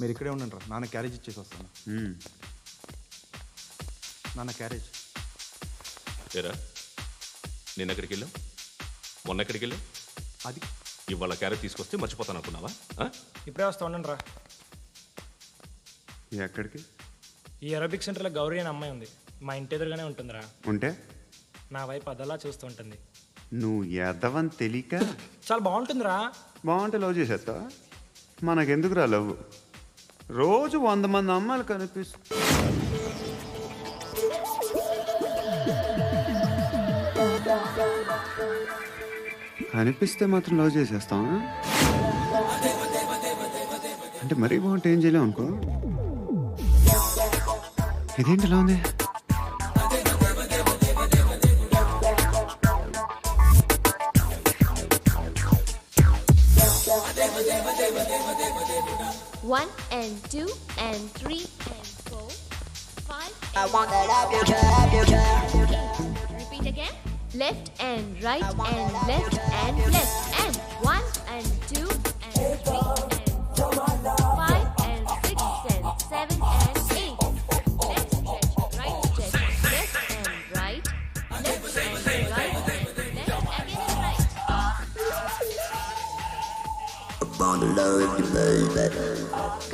మీరు ఇక్కడే ఉండండి రా. నాన్న క్యారేజ్ ఇచ్చేసి వస్తాను. నాన్న క్యారేజ్ ఏరా? నిన్న ఎక్కడికి వెళ్ళావు? మొన్న ఎక్కడికి వెళ్ళావు? అది. ఇవాళ క్యారెట్ తీసుకొస్తే మర్చిపోతాను అనుకున్నావా? ఇప్పుడే వస్తా ఉండండి రా. ఎక్కడికి? ఈ అరబిక్ సెంటర్లో గౌరీ అనే అమ్మాయి ఉంది. మా ఇంటి ఎదురుగానే ఉంటుందిరా. ఉంటే? నా వైపు అదలా చూస్తూ ఉంటుంది. నువ్వు ఎదవని తెలియక? చాలా బాగుంటుందిరా. బాగుంటే లవ్ చేసేస్తావా? మనకెందుకురా లవ్? రోజు వంద మంది అమ్మాయిలు కనిపిస్తు కనిపిస్తే మాత్రం లవ్ చేసేస్తావా? అంటే మరీ బాగుంటే ఏం చేయలేం అనుకో. ఇదేంటి ఇలా ఉంది? One and two and three and four, five. I want that up your trap, your trap. Eight. Repeat again. Left and right and left and left and one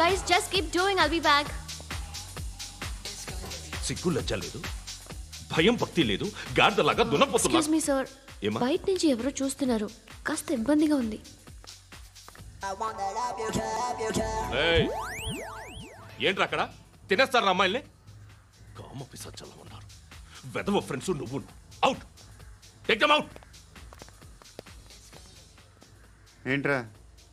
Guys, just keep doing. I'll be back. సిగ్గు లజ్జ లేదు. భయం భక్తి లేదు. గాడిదలాగా దున్నపోతున్నా. Excuse me sir ఏమ్మా? బయట నుంచి ఎవరో చూస్తున్నారు. కాస్త ఇబ్బందిగా ఉంది. ఏయ్! ఏంట్రా అక్కడ? తినేస్తారు అమ్మాయిల్ని? కామ పిసచ్చలా ఉన్నారు. వెదవ ఫ్రెండ్స్ నువ్వు. అవుట్ టేక్ అవుట్ ఏంట్రా?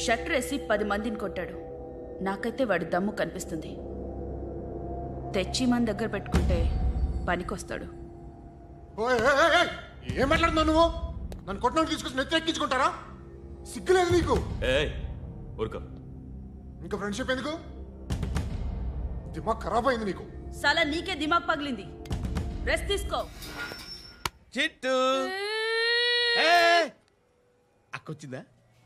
షట్టర్ వేసి పది మందిని కొట్టాడు. నాకైతే వాడి దమ్ము కనిపిస్తుంది. తెచ్చి మన దగ్గర పెట్టుకుంటే పనికొస్తాడు. ఏం మాట్లాడుతున్నావు నువ్వు? నన్ను కొట్టడానికి తీసుకొచ్చి సిగ్గులేదు నీకు? ఏ ఊరుకో. ఇంకా ఫ్రెండ్షిప్ ఎందుకు? దిమాగ్ ఖరాబ్ అయింది నీకు. సలా నీకే దిమాగ్ పగిలింది. రెస్ట్ తీసుకో. చిట్టు. అక్కొచ్చిందా?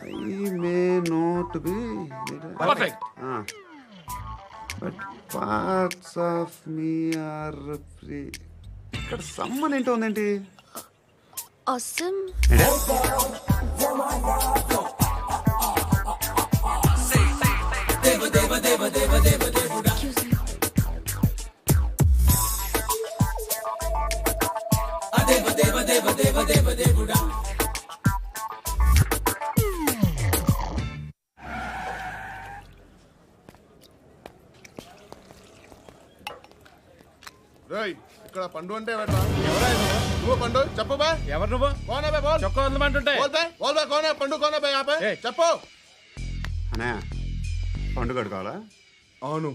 I may not be perfect but parts of me are free ఇక్కడ సమ్మన్ ఏంటో ఉందేంటి? అసమ్ రేయ్ ఇక్కడ పండు అంటే ఎవరా నువ్వు పండు? చెప్పు బా. ఎవరు నువ్వు? కోనా బే బోల్. చొక్కా వదలమంటుంటే బోల్ బే బోల్ బే కోనా పండు కోనా బే ఆపే. చెప్పు. అనే పండుగ కావాలా? అవును.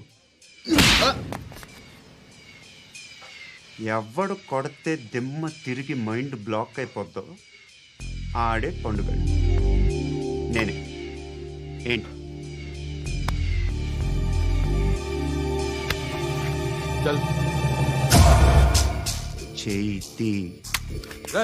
ఎవడు కొడితే దిమ్మ తిరిగి మైండ్ బ్లాక్ అయిపోద్దో ఆడే పండుగ నేనే. ఏంటి? చల్. చేతి రే,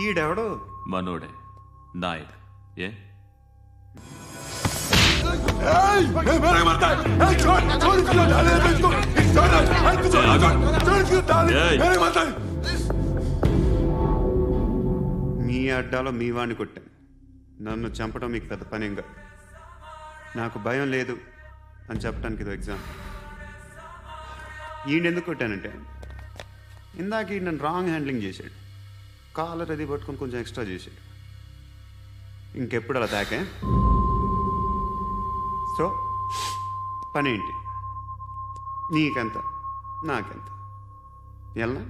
ఈడెవడో? మనోడే. నాయక్. ఏ! మీ అడ్డాలో మీ వాడిని కొట్టాను. నన్ను చంపడం మీకు పెద్ద పనేం కాదు నాకు భయం లేదు అని చెప్పడానికి ఇది ఎగ్జామ్ ఈయన ఎందుకు కొట్టానంటే ఇందాక ఈయన నన్ను రాంగ్ హ్యాండ్లింగ్ చేశాడు. కాలర్ అది పట్టుకొని కొంచెం ఎక్స్ట్రా చేసాడు ఇంకెప్పుడు అలా తాకే? సో పనేంటి? నీకెంత? నాకెంత? ఎలా